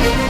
Музика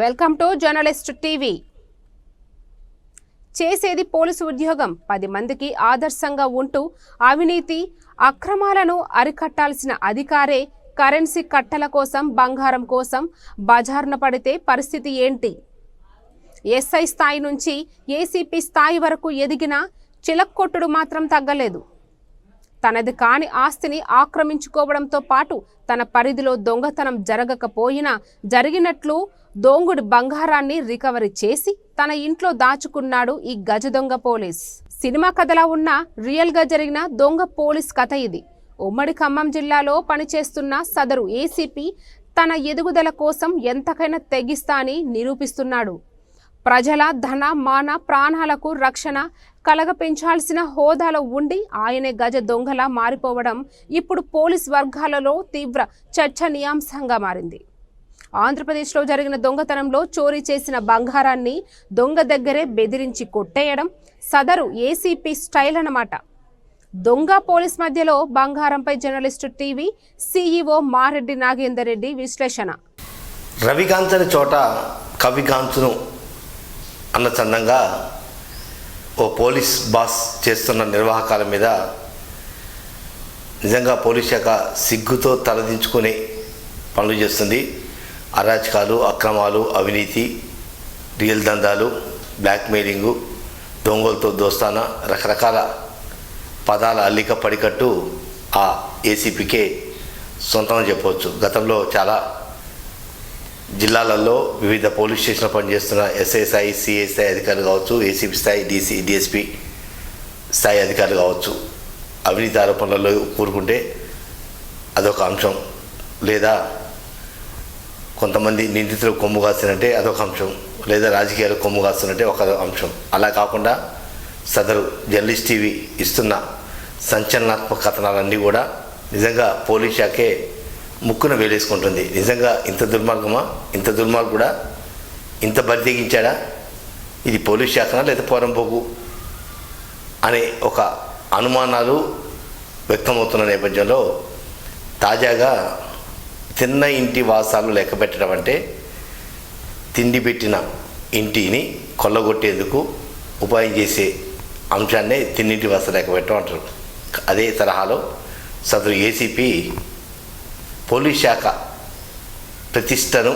welcome to journalist TV. చేసేది police ఉద్యోగం. పది మందికి ఆదర్శంగా ఉంటూ అవినీతి అక్రమాలను అరికట్టాల్సిన అధికారే కరెన్సీ కట్టల కోసం బంగారం కోసం బజార్న పడితే పరిస్థితి ఏంటి? ఎస్ఐ స్థాయి నుంచి ఏసీపీ స్థాయి వరకు ఎదిగిన చిలక్కొట్టుడు మాత్రం తగ్గలేదు. తనది కాని ఆస్తిని ఆక్రమించుకోవడంతో పాటు తన పరిధిలో దొంగతనం జరగకపోయినా జరిగినట్లు దోంగుడి బంగారాన్ని రికవరీ చేసి తన ఇంట్లో దాచుకున్నాడు ఈ గజ దొంగ పోలీస్. సినిమా కథలా ఉన్న రియల్గా జరిగిన దొంగ పోలీస్ కథ ఇది. ఉమ్మడి ఖమ్మం జిల్లాలో పనిచేస్తున్న సదరు ఏసీపీ తన ఎదుగుదల కోసం ఎంతకైనా తెగిస్తా అని నిరూపిస్తున్నాడు. ప్రజల ధన మాన ప్రాణాలకు రక్షణ కలగపెంచాల్సిన హోదాలో ఉండి ఆయనే గజ దొంగలా మారిపోవడం ఇప్పుడు పోలీస్ వర్గాలలో తీవ్ర చర్చనీయాంశంగా మారింది. ఆంధ్రప్రదేశ్లో జరిగిన దొంగతనంలో చోరీ చేసిన బంగారాన్ని దొంగ దగ్గరే బెదిరించి కొట్టేయడం సదరు ఏసీపీ స్టైల్ అన్నమాట. దొంగ పోలీస్ మధ్యలో బంగారంపై journalist TV CEO Mareddy Nagender Reddy విశ్లేషణ. రవికాంతని చోట కవికాంతును అన్నచందంగా ఓ పోలీస్ బాస్ చేస్తున్న నిర్వాహకాల మీద నిజంగా పోలీస్ శాఖ సిగ్గుతో తలదించుకునే పనులు చేస్తుంది. అరాచకాలు అక్రమాలు అవినీతి రియల్ దందాలు బ్లాక్మెయిలింగు దొంగలతో దోస్తాన రకరకాల పదాల అల్లిక పడికట్టు ఆ ఏసీపీకే సొంతం చెప్పవచ్చు. గతంలో చాలా జిల్లాలలో వివిధ పోలీస్ స్టేషన్లో పనిచేస్తున్న ఎస్ఐ సిఐ స్థాయి అధికారులు కావచ్చు ఏసీపీ స్థాయి డీసీ డిఎస్పీ స్థాయి అధికారులు కావచ్చు అవినీతి ఆరోపణలలో కూరుకుంటే అదొక అంశం. లేదా కొంతమంది నిందితులు కొమ్ము కాస్తున్నట్టే అదొక అంశం. లేదా రాజకీయాలు కొమ్ము కాస్తున్నట్టే ఒక అంశం. అలా కాకుండా సదరు జర్నలిస్ట్ టీవీ ఇస్తున్న సంచలనాత్మక కథనాలన్నీ కూడా నిజంగా పోలీస్ శాఖే ముక్కున వేలేసుకుంటుంది. నిజంగా ఇంత దుర్మార్గమా? ఇంత దుర్మార్గుడా? ఇంత బరితెగించాడా ఇది పోలీస్ శాఖనా లేదా పోరంపోకు అనే ఒక అనుమానాలు వ్యక్తమవుతున్న నేపథ్యంలో తాజాగా చిన్న ఇంటి వాసాలు లెక్క పెట్టడం అంటే తిండి పెట్టిన ఇంటిని కొల్లగొట్టేందుకు ఉపాయం చేసే అంశాన్నే తిన్నింటి వాసాలు లెక్క పెట్టడం అంటారు. అదే తరహాలో సదరు ఏసీపీ పోలీస్ శాఖ ప్రతిష్టను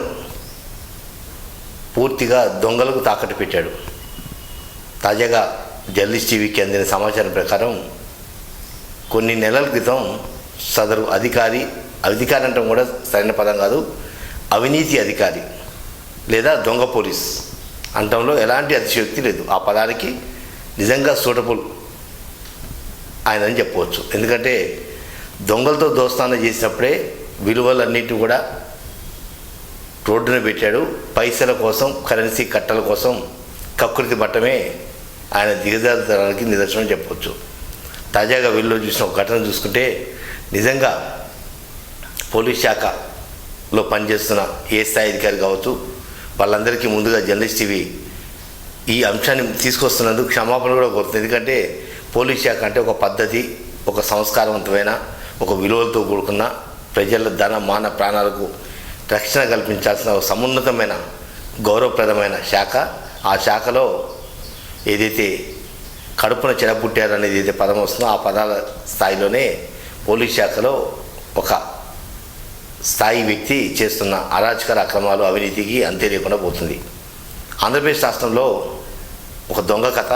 పూర్తిగా దొంగలకు తాకట్టు పెట్టాడు. తాజాగా జర్నలిస్ట్ టీవీకి అందిన సమాచారం ప్రకారం కొన్ని నెలల క్రితం సదరు అధికారి అధికారి అంటే కూడా సరైన పదం కాదు అవినీతి అధికారి లేదా దొంగ పోలీస్ అంటంలో ఎలాంటి అతిశయోక్తి లేదు. ఆ పదానికి నిజంగా సూటబుల్ ఆయన అని చెప్పవచ్చు. ఎందుకంటే దొంగలతో దోస్తానం చేసినప్పుడే విలువలన్నిటి కూడా రోడ్డున పెట్టాడు. పైసల కోసం కరెన్సీ కట్టల కోసం కకృతి పట్టమే ఆయన దిగజారుతనానికి నిదర్శనం చెప్పవచ్చు తాజాగా వీళ్ళు చూసిన ఒక ఘటన చూసుకుంటే నిజంగా పోలీస్ శాఖలో పనిచేస్తున్న ఏ స్థాయి అధికారి కావచ్చు వాళ్ళందరికీ ముందుగా జర్నలిస్ట్ టీవీ ఈ అంశాన్ని తీసుకొస్తున్నందుకు క్షమాపణ కూడా కోరుతుంది. ఎందుకంటే పోలీస్ శాఖ అంటే ఒక పద్ధతి ఒక సంస్కారవంతమైన ఒక విలువలతో కూడుకున్న ప్రజల ధన మాన ప్రాణాలకు రక్షణ కల్పించాల్సిన ఒక సమున్నతమైన గౌరవప్రదమైన శాఖ. ఆ శాఖలో ఏదైతే కడుపున చెడబుట్టారు అనేది ఏదైతే పదం వస్తుందో ఆ పదాల స్థాయిలోనే పోలీస్ శాఖలో ఒక స్థాయి వ్యక్తి చేస్తున్న అరాచకర అక్రమాలు అవినీతికి అంతే లేకుండా పోతుంది. ఆంధ్రప్రదేశ్ రాష్ట్రంలో ఒక దొంగ కథ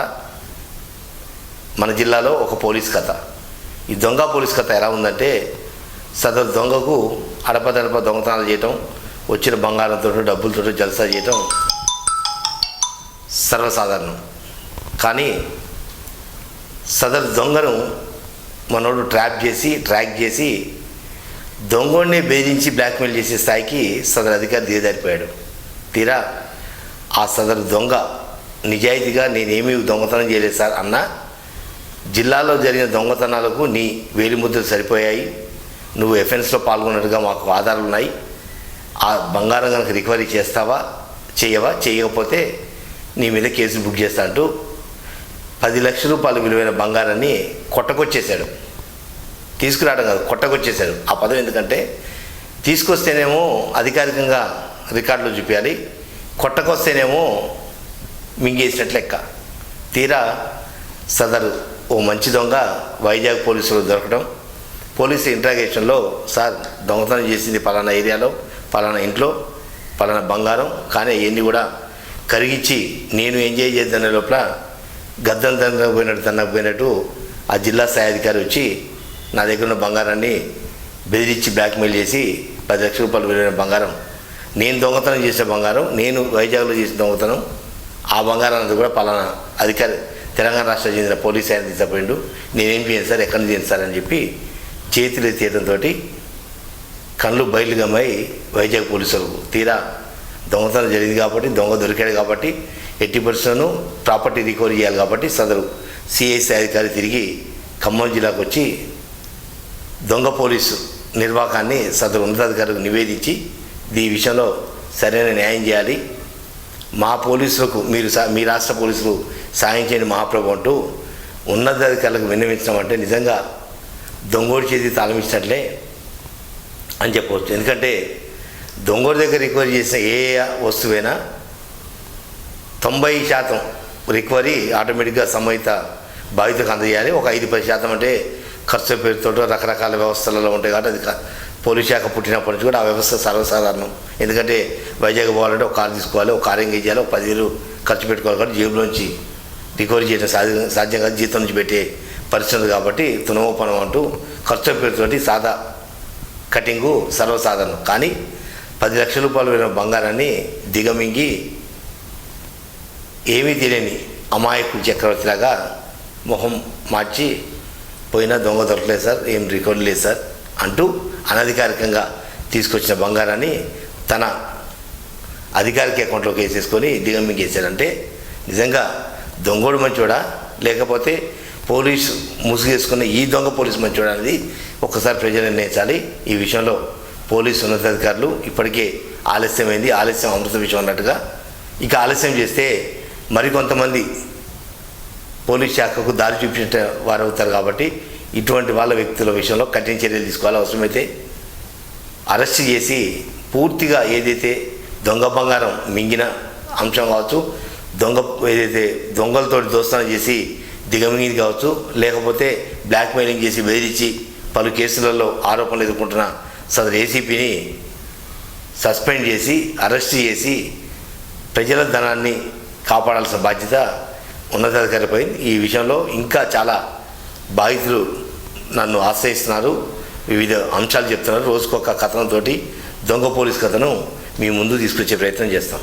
మన జిల్లాలో ఒక పోలీస్ కథ. ఈ దొంగ పోలీస్ కథ ఎలా ఉందంటే సదరు దొంగకు అడపదడప దొంగతనాలు చేయటం వచ్చిన బంగారంతో డబ్బులతో జలసా చేయటం సర్వసాధారణం. కానీ సదరు దొంగను మనోడు ట్రాప్ చేసి ట్రాక్ చేసి దొంగోడిని బెదిరించి బ్లాక్మెయిల్ చేసే స్థాయికి సదరు అధికారి దిగజారిపోయాడు. తీరా ఆ సదరు దొంగ నిజాయితీగా నేనేమీ దొంగతనం చేయలేదు సార్ అన్న జిల్లాలో జరిగిన దొంగతనాలకు నీ వేలిముద్రలు సరిపోయాయి. నువ్వు ఎఫెన్స్లో పాల్గొన్నట్టుగా మాకు ఆధారాలు ఉన్నాయి. ఆ బంగారం కనుక రికవరీ చేస్తావా? చేయవా? చేయకపోతే నీ మీద కేసు బుక్ చేస్తా అంటూ పది లక్షల రూపాయలు విలువైన బంగారాన్ని కొట్టకొచ్చేశాడు. తీసుకురావడం కాదు కొట్టకొచ్చేశాడు. ఆ పదం ఎందుకంటే తీసుకొస్తేనేమో అధికారికంగా రికార్డులో చూపించాలి కొట్టకొస్తేనేమో మింగేసినట్లు లెక్క. తీరా సదరు ఓ మంచి దొంగ వైజాగ్ పోలీసులు దొరకడం పోలీసు ఇంట్రాగేషన్లో సార్ దొంగతనం చేసింది పలానా ఏరియాలో పలానా ఇంట్లో పలానా బంగారం కానీ అవన్నీ కూడా కరిగించి నేను ఎంజాయ్ చేద్దానే లోపల గద్దలు తనకపోయినట్టు తనకపోయినట్టు ఆ జిల్లా స్థాయి అధికారి వచ్చి నా దగ్గర ఉన్న బంగారాన్ని బెదిరించి బ్లాక్మెయిల్ చేసి పది లక్షల రూపాయలు విలువైన బంగారం నేను దొంగతనం చేసే బంగారం నేను వైజాగ్లో చేసిన దొంగతనం ఆ బంగారం అంతా కూడా పలానా అధికారి తెలంగాణ రాష్ట్రం చెందిన పోలీస్ ఆయన తీసుకుపోయిండు. నేనేం చేయను సార్ ఎక్కడి నుంచి చేయను సార్ అని చెప్పి చేతులు ఎత్తేయడంతో కళ్ళు బయలుగమై వైజాగ్ పోలీసులకు తీరా దొంగతనం జరిగింది కాబట్టి దొంగ దొరికాడు కాబట్టి ఎట్టి పరిస్థితులను ప్రాపర్టీ రికవరీ చేయాలి కాబట్టి సదరు సిఐసి అధికారి తిరిగి ఖమ్మం జిల్లాకు వచ్చి దొంగ పోలీసు నిర్వాహకాన్ని సదరు ఉన్నతాధికారులకు నివేదించి ఈ విషయంలో సరైన న్యాయం చేయాలి. మా పోలీసులకు మీరు మీ రాష్ట్ర పోలీసులు సాయం చేయని మహాప్రభు అంటూ ఉన్నతాధికారులకు విన్నవించడం అంటే నిజంగా దొంగోడి చేతి తాళమిచ్చినట్లే అని చెప్పవచ్చు. ఎందుకంటే దొంగోడి దగ్గర రికవరీ చేసిన ఏ వస్తువైనా తొంభై శాతం రికవరీ ఆటోమేటిక్గా సంబంధిత బాధితులకు అందజేయాలి. ఒక ఐదు పది శాతం అంటే ఖర్చు పేరుతో రకరకాల వ్యవస్థలలో ఉంటాయి కాబట్టి అది పోలీస్ శాఖ పుట్టినప్పటి నుంచి కూడా ఆ వ్యవస్థ సర్వసాధారణం. ఎందుకంటే వైజాగ్ పోవాలంటే ఒక కారు తీసుకోవాలి ఒక కారు ఎంగేజ్ చేయాలి ఒక పదివేలు ఖర్చు పెట్టుకోవాలి కాబట్టి జేబులోంచి రికవరీ చేయడం సాధ్యం సాధ్యం కాదు జీతం నుంచి పెట్టే పరిస్థితి కాబట్టి తునమోపనం అంటూ ఖర్చు పేరుతోటి సాదా కటింగు సర్వసాధారణం. కానీ పది లక్షల రూపాయలు విలువైన బంగారాన్ని దిగమింగి ఏమీ తెలియని అమాయకుడు చక్రవర్తిలాగా మొహం మార్చి పోయినా దొంగ దొరకలేదు సార్ ఏం రికార్డు లేదు సార్ అంటూ అనధికారికంగా తీసుకొచ్చిన బంగారాన్ని తన అధికారిక అకౌంట్లోకి వేసేసుకొని దిగమింగేశారంటే నిజంగా దొంగోడు మంచోడా? లేకపోతే పోలీసు ముసుగేసుకున్న ఈ దొంగ పోలీసు మంచోడా అనేది ఒక్కసారి ప్రజలు నిర్ణయించాలి. ఈ విషయంలో పోలీసు ఉన్నతాధికారులు ఇప్పటికే ఆలస్యమైంది. ఆలస్యం అమృత విషయం అన్నట్టుగా. ఇక ఆలస్యం చేస్తే మరికొంతమంది పోలీస్ శాఖకు దారి చూపించిన వారు అవుతారు కాబట్టి ఇటువంటి వాళ్ళ వ్యక్తుల విషయంలో కఠిన చర్యలు తీసుకోవాలి. అవసరమైతే అరెస్ట్ చేసి పూర్తిగా ఏదైతే దొంగ బంగారం మింగిన అంశం కావచ్చు దొంగ ఏదైతే దొంగలతో దోస్తానం చేసి దిగమింగింది కావచ్చు లేకపోతే బ్లాక్మెయిలింగ్ చేసి బెదిరించి పలు కేసులలో ఆరోపణలు ఎదుర్కొంటున్న సదరు ఏసీపీని సస్పెండ్ చేసి అరెస్ట్ చేసి ప్రజల ధనాన్ని కాపాడాల్సిన బాధ్యత ఉన్నతాధికారిపై ఈ విషయంలో ఇంకా చాలా బాధితులు నన్ను ఆశ్రయిస్తున్నారు. వివిధ అంశాలు చెప్తున్నారు. రోజుకొక కథనంతో దొంగ పోలీస్ కథను మీ ముందు తీసుకొచ్చే ప్రయత్నం చేస్తాం.